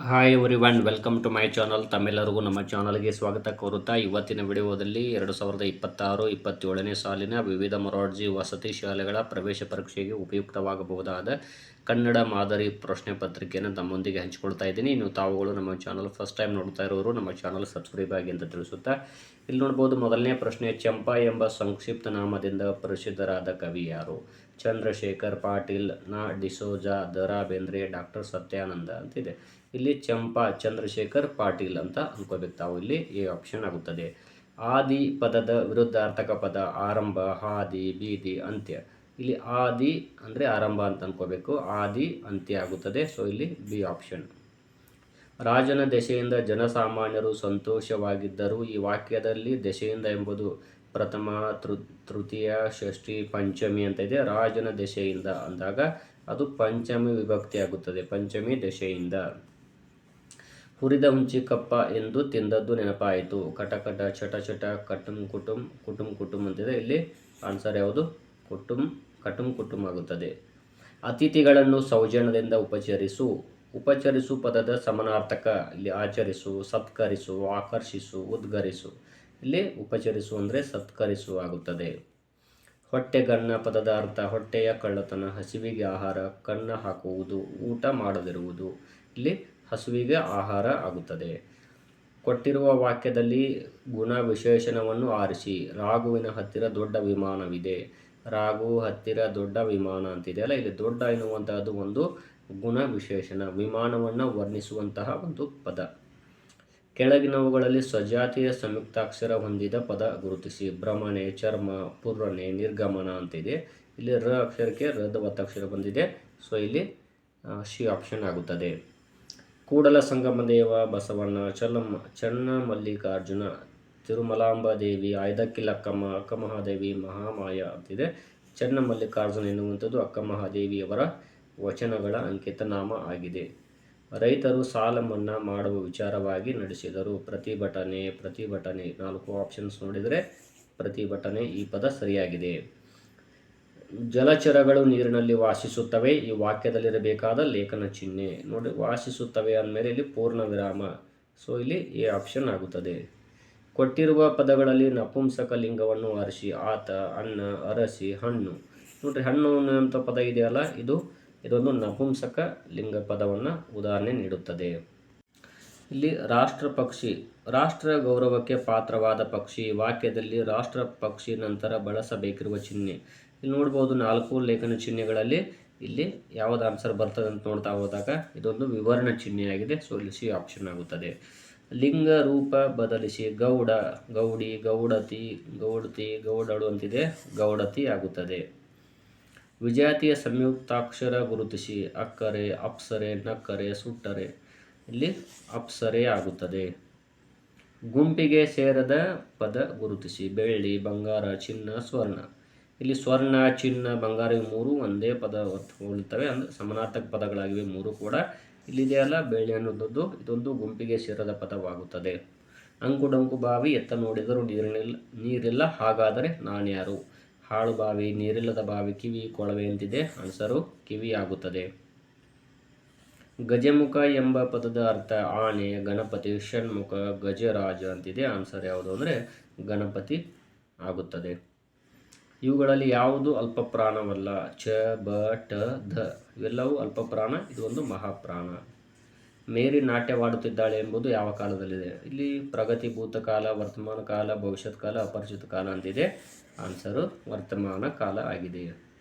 Hi everyone welcome to my channel ತಮ್ಮೆಲ್ಲರಿಗೂ ನಮ್ಮ ಚಾನಲ್ಗೆ ಸ್ವಾಗತ ಕೋರುತ್ತಾ ಇವತ್ತಿನ ವಿಡಿಯೋದಲ್ಲಿ ಎರಡು ಸಾವಿರದ ಇಪ್ಪತ್ತಾರು, ಇಪ್ಪತ್ತೇಳನೇ ಸಾಲಿನ ವಿವಿಧ ಮೊರಾರ್ಜಿ ವಸತಿ ಶಾಲೆಗಳ ಪ್ರವೇಶ ಪರೀಕ್ಷೆಗೆ ಉಪಯುಕ್ತವಾಗಬಹುದಾದ ಕನ್ನಡ ಮಾದರಿ ಪ್ರಶ್ನೆ ಪತ್ರಿಕೆಯನ್ನು ತಮ್ಮೊಂದಿಗೆ ಹಂಚಿಕೊಳ್ತಾ ಇದ್ದೀನಿ. ಇನ್ನು ತಾವುಗಳು ನಮ್ಮ ಚಾನಲ್ ಫಸ್ಟ್ ಟೈಮ್ ನೋಡ್ತಾ ಇರೋರು, ನಮ್ಮ ಚಾನಲ್ ಸಬ್ಸ್ಕ್ರೈಬ್ ಆಗಿ ಅಂತ ತಿಳಿಸುತ್ತಾ, ಇಲ್ಲಿ ನೋಡ್ಬೋದು ಮೊದಲನೇ ಪ್ರಶ್ನೆ, ಚಂಪಾ ಎಂಬ ಸಂಕ್ಷಿಪ್ತ ನಾಮದಿಂದ ಪ್ರಸಿದ್ಧರಾದ ಕವಿ ಯಾರು? ಚಂದ್ರಶೇಖರ್ ಪಾಟೀಲ್, ನಾ ಡಿಸೋಜಾ ದ ರಾ ಬೇಂದ್ರೆ ಡಾಕ್ಟರ್ ಸತ್ಯಾನಂದ ಅಂತಿದೆ. ಇಲ್ಲಿ ಚಂಪಾ, ಚಂದ್ರಶೇಖರ್, ಪಾಟೀಲ್ ಅಂತ ಅಂದ್ಕೋಬೇಕು ತಾವು ಇಲ್ಲಿ ಎ ಆಪ್ಷನ್ ಆಗುತ್ತದೆ. ಆದಿ ಪದದ ವಿರುದ್ಧಾರ್ಥಕ ಪದ ಆರಂಭ, ಹಾದಿ, ಬೀದಿ, ಅಂತ್ಯ. ಇಲ್ಲಿ ಆದಿ ಅಂದರೆ ಆರಂಭ ಅಂತ ಅಂದ್ಕೋಬೇಕು ಆದಿ, ಅಂತ್ಯ ಆಗುತ್ತದೆ. ಸೊ ಇಲ್ಲಿ ಬಿ ಆಪ್ಷನ್ ರಾಜನ ದೆಸೆಯಿಂದ ಜನಸಾಮಾನ್ಯರು ಸಂತೋಷವಾಗಿದ್ದರು ಈ ವಾಕ್ಯದಲ್ಲಿ ದೆಸೆಯಿಂದ ಎಂಬುದು ಪ್ರಥಮ, ತೃ, ತೃತೀಯ, ಷಷ್ಠಿ, ಪಂಚಮಿ ಅಂತ ಇದೆ. ರಾಜನ ದೆಸೆಯಿಂದ ಅಂದಾಗ ಅದು ಪಂಚಮಿ ವಿಭಕ್ತಿ ಆಗುತ್ತದೆ ಪಂಚಮಿ ದೆಸೆಯಿಂದ. ಹುರಿದ ಹುಂಚಿಕಪ್ಪ ಎಂದು ತಿಂದದ್ದು ನೆನಪಾಯಿತು. ಕಟ ಕಟ ಚಟ ಚಟ ಕಟುಂ ಕುಟುಂ ಕುಟುಂ ಕುಟುಂ ಅಂತಿದೆ. ಇಲ್ಲಿ ಆನ್ಸರ್ ಯಾವುದು? ಕುಟುಂ, ಕಟುಂ ಕುಟುಂ ಆಗುತ್ತದೆ. ಅತಿಥಿಗಳನ್ನು ಸೌಜನ್ಯದಿಂದ ಉಪಚರಿಸು. ಉಪಚರಿಸು ಪದದ ಸಮನಾರ್ಥಕ. ಇಲ್ಲಿ ಆಚರಿಸು, ಸತ್ಕರಿಸು, ಆಕರ್ಷಿಸು, ಉದ್ಗರಿಸು. ಇಲ್ಲಿ ಉಪಚರಿಸು ಅಂದರೆ ಸತ್ಕರಿಸು ಆಗುತ್ತದೆ. ಹೊಟ್ಟೆಗನ್ನ ಪದದ ಅರ್ಥ ಹೊಟ್ಟೆಯ ಕಳ್ಳತನ, ಹಸಿವಿಗೆ ಆಹಾರ ಕಣ್ಣ ಹಾಕುವುದು, ಊಟ ಮಾಡದಿರುವುದು. ಇಲ್ಲಿ ಹಸುವಿಗೆ ಆಹಾರ ಆಗುತ್ತದೆ. ಕೊಟ್ಟಿರುವ ವಾಕ್ಯದಲ್ಲಿ ಗುಣ ವಿಶೇಷಣವನ್ನು ಆರಿಸಿ ರಾಘುವಿನ ಹತ್ತಿರ ದೊಡ್ಡ ವಿಮಾನವಿದೆ. ರಾಘು ಹತ್ತಿರ ದೊಡ್ಡ ವಿಮಾನ ಅಂತಿದೆಯಲ್ಲ ಇಲ್ಲಿ ದೊಡ್ಡ ಎನ್ನುವಂತಹದ್ದು ಒಂದು ಗುಣ ವಿಶೇಷಣ ವಿಮಾನವನ್ನು ವರ್ಣಿಸುವಂತಹ ಒಂದು ಪದ. ಕೆಳಗಿನವುಗಳಲ್ಲಿ ಸ್ವಜಾತಿಯ ಸಂಯುಕ್ತಾಕ್ಷರ ಹೊಂದಿದ ಪದ ಗುರುತಿಸಿ ಭ್ರಮಣೆ ಚರ್ಮ ಪುರ್ರಣೆ ನಿರ್ಗಮನ ಅಂತಿದೆ. ಇಲ್ಲಿ ರ ಅಕ್ಷರಕ್ಕೆ ರದ ಒತ್ತಕ್ಷರ ಬಂದಿದೆ. ಸೊ ಇಲ್ಲಿ ಶಿ ಆಪ್ಷನ್ ಆಗುತ್ತದೆ. ಕೂಡಲ ಸಂಗಮದೇವ ಬಸವಣ್ಣ ಚಲಮ್ಮ ಚನ್ನ ಮಲ್ಲಿಕಾರ್ಜುನ ತಿರುಮಲಾಂಬಾದೇವಿ ಆಯ್ದಕ್ಕಿಲಕ್ಕಮ್ಮ ಅಕ್ಕ ಮಹಾದೇವಿ ಮಹಾಮಾಯ ಅಂತಿದೆ. ಚನ್ನ ಮಲ್ಲಿಕಾರ್ಜುನ ಎನ್ನುವಂಥದ್ದು ಅಕ್ಕ ಮಹಾದೇವಿಯವರ ವಚನಗಳ ಅಂಕಿತ ನಾಮ ಆಗಿದೆ. ರೈತರು ಸಾಲ ಮನ್ನಾ ಮಾಡುವ ವಿಚಾರವಾಗಿ ನಡೆಸಿದರು. ಪ್ರತಿಭಟನೆ ಪ್ರತಿಭಟನೆ ನಾಲ್ಕು ಆಪ್ಷನ್ಸ್ ನೋಡಿದರೆ ಪ್ರತಿಭಟನೆ ಈ ಪದ ಸರಿಯಾಗಿದೆ. ಜಲಚರಗಳು ನೀರಿನಲ್ಲಿ ವಾಸಿಸುತ್ತವೆ. ಈ ವಾಕ್ಯದಲ್ಲಿರಬೇಕಾದ ಲೇಖನ ಚಿಹ್ನೆ ನೋಡಿ, ವಾಸಿಸುತ್ತವೆ ಅಂದಮೇಲೆ ಇಲ್ಲಿ ಪೂರ್ಣ ವಿರಾಮ. ಸೊ ಇಲ್ಲಿ ಈ ಆಪ್ಷನ್ ಆಗುತ್ತದೆ. ಕೊಟ್ಟಿರುವ ಪದಗಳಲ್ಲಿ ನಪುಂಸಕ ಲಿಂಗವನ್ನು ಅರಸಿ, ಆತ, ಅನ್ನ, ಅರಸಿ, ಹಣ್ಣು. ನೋಡ್ರಿ, ಹಣ್ಣು ಅನ್ನುವಂಥ ಪದ ಇದೆಯಲ್ಲ, ಇದು, ಇದೊಂದು ನಪುಂಸಕ ಲಿಂಗ ಪದವನ್ನು ಉದಾಹರಣೆ ನೀಡುತ್ತದೆ. ಇಲ್ಲಿ ರಾಷ್ಟ್ರ ಪಕ್ಷಿ, ರಾಷ್ಟ್ರ ಗೌರವಕ್ಕೆ ಪಾತ್ರವಾದ ಪಕ್ಷಿ. ವಾಕ್ಯದಲ್ಲಿ ರಾಷ್ಟ್ರ ಪಕ್ಷಿ ನಂತರ ಬಳಸಬೇಕಿರುವ ಚಿಹ್ನೆ. ಇಲ್ಲಿ ನೋಡ್ಬೋದು ನಾಲ್ಕು ಲೇಖನ ಚಿಹ್ನೆಗಳಲ್ಲಿ ಇಲ್ಲಿ ಯಾವ್ದು ಆನ್ಸರ್ ಬರ್ತದೆ ಅಂತ ನೋಡ್ತಾ ಹೋದಾಗ ಇದೊಂದು ವಿವರಣ ಚಿಹ್ನೆಯಾಗಿದೆ. ಸೊ ಇಲ್ಲಿ ಸಿ ಆಪ್ಷನ್ ಆಗುತ್ತದೆ. ಲಿಂಗ ರೂಪ ಬದಲಿಸಿ ಗೌಡ, ಗೌಡಿ, ಗೌಡತಿ ಗೌಡತಿ, ಗೌಡಳು ಅಂತಿದೆ. ಗೌಡತಿ ಆಗುತ್ತದೆ. ವಿಜಾತಿಯ ಸಂಯುಕ್ತಾಕ್ಷರ ಗುರುತಿಸಿ ಅಕ್ಕರೆ, ಅಪ್ಸರೆ, ನಕ್ಕರೆ, ಸುಟ್ಟರೆ. ಇಲ್ಲಿ ಅಪ್ಸರೆ ಆಗುತ್ತದೆ. ಗುಂಪಿಗೆ ಸೇರದ ಪದ ಗುರುತಿಸಿ ಬೆಳ್ಳಿ, ಬಂಗಾರ, ಚಿನ್ನ, ಸ್ವರ್ಣ. ಇಲ್ಲಿ ಸ್ವರ್ಣ, ಚಿನ್ನ, ಬಂಗಾರ ಇವು ಮೂರು ಒಂದೇ ಪದ ಹೋಲುತ್ತವೆ ಅಂದರೆ ಸಮಾನಾರ್ಥಕ ಪದಗಳಾಗಿವೆ ಮೂರು ಕೂಡ. ಇಲ್ಲಿದೆಯಲ್ಲ ಬೆಳ್ಳಿ ಅನ್ನೋದದ್ದು. ಇದೊಂದು ಗುಂಪಿಗೆ ಸೇರದ ಪದವಾಗುತ್ತದೆ. ಅಂಕುಡಂಕು ಬಾವಿ, ಎತ್ತ ನೋಡಿದರೂ ನೀರಿನಿಲ್ಲ ನೀರಿಲ್ಲ. ಹಾಗಾದರೆ ನಾಣ್ಯಾರು ಹಾಳು ಬಾವಿ, ನೀರಿಲ್ಲದ ಬಾವಿ, ಕಿವಿ, ಕೊಳವೆ ಅಂತಿದೆ ಆನ್ಸರು, ಕಿವಿ ಆಗುತ್ತದೆ. ಗಜಮುಖ ಎಂಬ ಪದದ ಅರ್ಥ ಆನೆ, ಗಣಪತಿ, ಷಣ್ಮುಖ, ಗಜರಾಜ ಅಂತಿದೆ. ಆನ್ಸರ್ ಯಾವುದು ಅಂದರೆ ಗಣಪತಿ ಆಗುತ್ತದೆ. ಇವುಗಳಲ್ಲಿ ಯಾವುದು ಅಲ್ಪಪ್ರಾಣವಲ್ಲ? ಚ, ಬ, ಟ, ಧ. ಇವೆಲ್ಲವೂ ಅಲ್ಪಪ್ರಾಣ, ಇದು ಒಂದು ಮಹಾಪ್ರಾಣ. ಮೇರಿ ನಾಟ್ಯವಾಡುತ್ತಿದ್ದಾಳೆ ಎಂಬುದು ಯಾವ ಕಾಲದಲ್ಲಿದೆ? ಇಲ್ಲಿ ಪ್ರಗತಿ ಭೂತಕಾಲ ವರ್ತಮಾನ ಕಾಲ, ಭವಿಷ್ಯತ್ ಕಾಲ, ಅಪರಿಚಿತ ಕಾಲ ಅಂತಿದೆ. ಆನ್ಸರು ವರ್ತಮಾನ ಕಾಲ ಆಗಿದೆ.